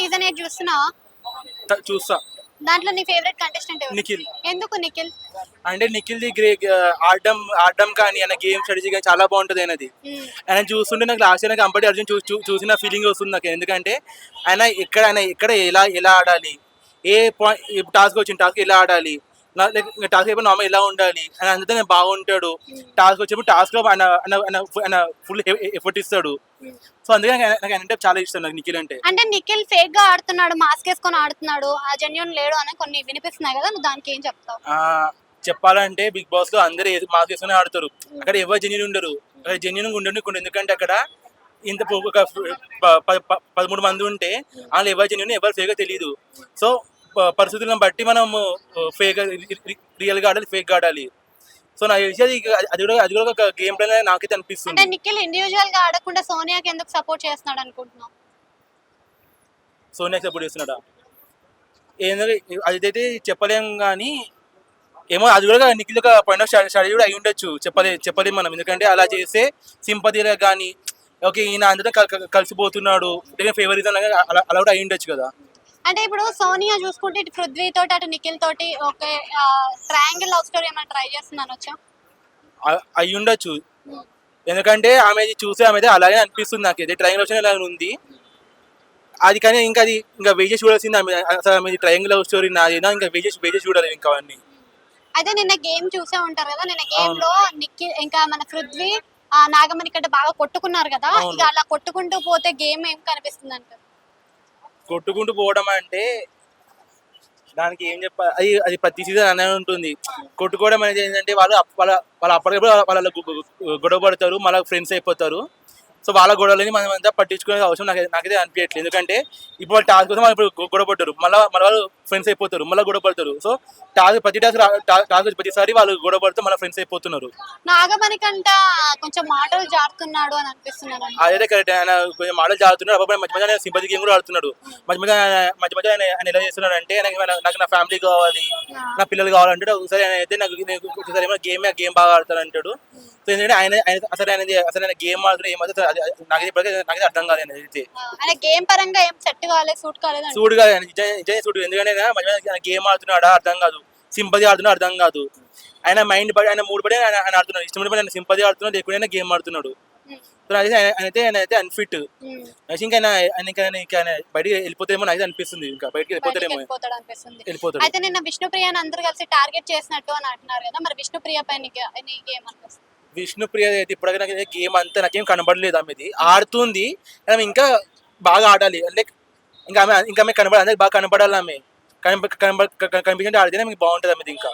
Season eight చూస్తున్నావా? త- చూస్తా. దాంట్లో నీ ఫేవరెట్ కంటెస్టెంట్ ఎవరు? నిఖిల్. ఎందుకు నిఖిల్? అంటే నిఖిల్ ది గ్రే ఆడడం ఆడడం కానీ ఆయన గేమ్ స్ట్రాటజీ కానీ చాలా బాగుంటుంది ఆయనది. మ్మ్. ఆయన చూస్తుంటే నాకు లాస్ట్ ఇయర్ కంపటి అర్జున్ చూ చూ- చూసిన ఫీలింగ్ వస్తుంది నాకు. ఎందుకంటే ఆయన ఎక్కడ ఆయన ఎక్కడ ఎలా ఎలా ఆడాలి? ఏ పాయింట్ టాస్క్ వచ్చిన టాస్క్ ఎలా ఆడాలి? టాస్క్ అయిపోయి నార్మల్ ఎలా ఉండాలి. అని అందుతో నేను బాగుంటాడు టాస్క్ వచ్చినప్పుడు టాస్క్లో ఆయన ఫుల్ ఎఫర్ట్ ఇస్తాడు. సో అందుకే నాకు ఆయన- అంటే చాలా ఇష్టం నాకు నిఖిల్ అంటే. అంటే నిఖిల్ ఫేక్గా ఆడుతున్నాడు మాస్క్ వేసుకొని ఆడుతున్నాడు ఆ జెన్యున్ లేడు అని కొన్ని వినిపిస్తున్నాయి కదా నువ్వు దానికి ఏం చెప్తావు? చెప్పాలంటే బిగ్ బాస్లో అందరూ మాస్క్ వేసుకుని ఆడతారు. అక్కడ ఎవరు జెన్యున్ ఉండరు. జెన్యున్ ఉండకుండా ఎందుకంటే అక్కడ ఇంత ఒక పదమూడు మంది ఉంటే వాళ్ళు ఎవరు జెన్యున్ ఎవరు ఫేక్ తెలియదు సో పరిస్థితులను బట్టి మనం ఫేక్ రియల్గా ఆడాలి ఫేక్ ఆడాలి. సో నాకు తెలిసి అది కూడా అది కూడా ఒక గేమ్ ప్లాన్ నాకైతే అంటే అనిపిస్తుంది నిఖిల్ ఇండివిజువల్గా ఆడకుండా సోనియాకి ఎందుకు సపోర్ట్ చేస్తున్నాడు అనుకుంటున్నావు? సోనియా సపోర్ట్ చేస్తున్నాడా? ఏంటంటే అదైతే చెప్పలేం కానీ ఏమో అది కూడా నిఖిల్ ఒక పాయింట్ ఆఫ్ స్టడీ కూడా అయి ఉండొచ్చు. చెప్పలే చెప్పలేం మనం. ఎందుకంటే అలా చేస్తే సింపతిలో కానీ ఓకే ఈయన అందరూ కల్- కల్- కలిసిపోతున్నాడు ఫేవరిజం అలా అలా కూడా అయి ఉండొచ్చు కదా. అంటే ఇప్పుడు సోనియా చూసుకుంటే ఇటు పృథ్వీ తోటి అటు నిఖిల్ తోటి ఒక ట్రయాంగిల్ లవ్ స్టోరీ ఏమైనా ట్రై చేస్తున్నాను వచ్చా అయి ఉండొచ్చు. ఎందుకంటే ఆమె చూసే ఆమె అలాగే అనిపిస్తుంది నాకు ఇది ట్రయాంగిల్ వచ్చిన ఇలా ఉంది. అది కానీ ఇంకా అది ఇంకా చేసి చూడాల్సింది ఆమె. అసలు ఆమె ట్రయాంగిల్ లవ్ స్టోరీ నాదేనా? ఇంకా వెయిట్ చేసి చూడాలి ఇంకా అవన్నీ. అయితే నిన్న గేమ్ చూసే ఉంటారు కదా? నిన్న గేమ్. లో నిఖిల్ ఇంకా మన పృథ్వీ ఆ నాగమణి కంటే బాగా కొట్టుకున్నారు కదా. ఇక అలా కొట్టుకుంటూ పోతే గేమ్ ఏం కనిపిస్తుంది అంటారు కొట్టుకుంటూ పోవడం అంటే దానికి ఏం చెప్పాలి అది అది ప్రతి సీజన్ అనే ఉంటుంది. కొట్టుకోవడం అనేది ఏంటంటే వాళ్ళు వాళ్ళ వాళ్ళ అప్పటికప్పుడు వాళ్ళ గొడవ పడతారు మళ్ళీ ఫ్రెండ్స్ అయిపోతారు. సో వాళ్ళ గొడవలని మనం అంతా పట్టించుకునే అవసరం నాకు నాకైతే అనిపించట్లేదు ఎందుకంటే ఇప్పుడు వాళ్ళు టాస్క్ కోసం వాళ్ళు ఇప్పుడు గొ- గొడవ పడ్డారు. మళ్ళీ మళ్ళీ వాళ్ళు ఫ్రెండ్స్ అయిపోతారు. మళ్ళీ గొడవ పడతారు. సో టాస్క్ ప్రతి టాస్క్ టాస్క్ ప్రతిసారి వాళ్ళు గొడవ పడితే మళ్ళీ ఫ్రెండ్స్ అయిపోతున్నారు. నాగమణి కంట కొంచెం మాటలు జారుతున్నాడు అని అనిపిస్తున్నాను. అదే కరెక్ట్ ఆయన కొంచెం మాటలు జారుతున్నాడు. అప్పుడు మధ్య మధ్య సింపతి గేమ్ కూడా ఆడుతున్నాడు. మధ్య మధ్య ఆయన- మధ్య మధ్య ఆయన ఆయన ఎలా చేస్తున్నాడు అంటే నాకు మన- నా ఫ్యామిలీ కావాలి నా పిల్లలు కావాలంటాడు. ఒకసారి ఆయన అయితే నాకు ఒకసారి ఏమో గేమ్ గేమ్ బాగా ఆడతాడు అంటాడు సో ఎందుకంటే ఆయన ఆయన అసలు ఆయన అసలు ఆయన గేమ్ ఆడుతున్నా ఏమైతే నాకైతే ఇప్పటికీ నాకైతే అర్థం ఆయన అయితే ఆయన గేమ్ పరంగా ఏం సెట్ కాలేదు సూట్ కాలేదు. చూడు కాదు నిజంగా చూడు ఎందుకంటే మధ్య గేమ్ ఆడుతున్నాడా అర్థం కాదు. సింపతి ఆడుతున్నా అర్థం కాదు. ఆయన మైండ్ పడి ఆయన మూడు పడి ఆయన ఆయన ఆడుతున్నాడు. ఇష్టం పడి ఆయన సింపతి ఆడుతున్నాడు ఆయన గేమ్ ఆడుతున్నాడు. అయితే ఆయన అయితే అన్ఫిట్. ఇంకా ఆయన ఇంకా ఆయన బయటికి వెళ్ళిపోతారేమో నాకు అనిపిస్తుంది. ఇంకా బయటికి వెళ్ళిపోతారేమో వెళ్ళిపోతాడు అయితే నిన్న విష్ణుప్రియని అందరూ కలిసి టార్గెట్ చేసినట్టు అని అంటున్నారు కదా మరి విష్ణుప్రియ పై నీకు నీకు ఏమనిపిస్తుంది విష్ణుప్రియ అయితే ఇప్పటికీ నాకు గేమ్ అంతా నాకేం కనబడలేదు ఆమెది. ఆడుతుంది ఆమె ఇంకా బాగా ఆడాలి. అంటే ఇంకా ఆమె ఇంకా ఆమె కనబడాలి అందరికి బాగా కనబడాలి ఆమె. కనబ కనబ కనిపించే ఆడితేనే మీకు బాగుంటుంది ఆమెది ఇంకా.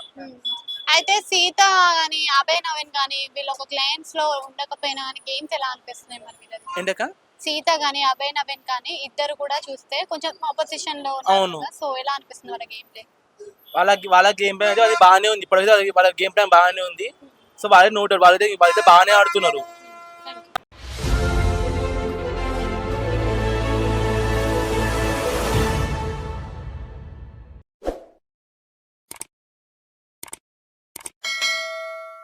అయితే సీత గాని అభయ్ నవీన్ గాని వీళ్ళు ఒక క్లయింట్స్లో ఉండకపోయినా కానీ గేమ్స్ ఎలా అనిపిస్తున్నాయి మరి వీళ్ళది ఏంటక్క? సీత గాని అభయ్ నవీన్ కానీ ఇద్దరు కూడా చూస్తే కొంచెం ఆపోజిషన్లో అవును. సో ఎలా అనిపిస్తుంది వాళ్ళ గేమ్ ప్లే వాళ్ళ వాళ్ళ గేమ్ ప్లాన్ అయితే అది బాగానే ఉంది. ఇప్పటికైతే అది వాళ్ళ గేమ్ ప్లాన్ బాగానే ఉంది. సో వాళ్ళే నోటారు వాళ్ళైతే వాళ్ళైతే బాగానే ఆడుతున్నారు.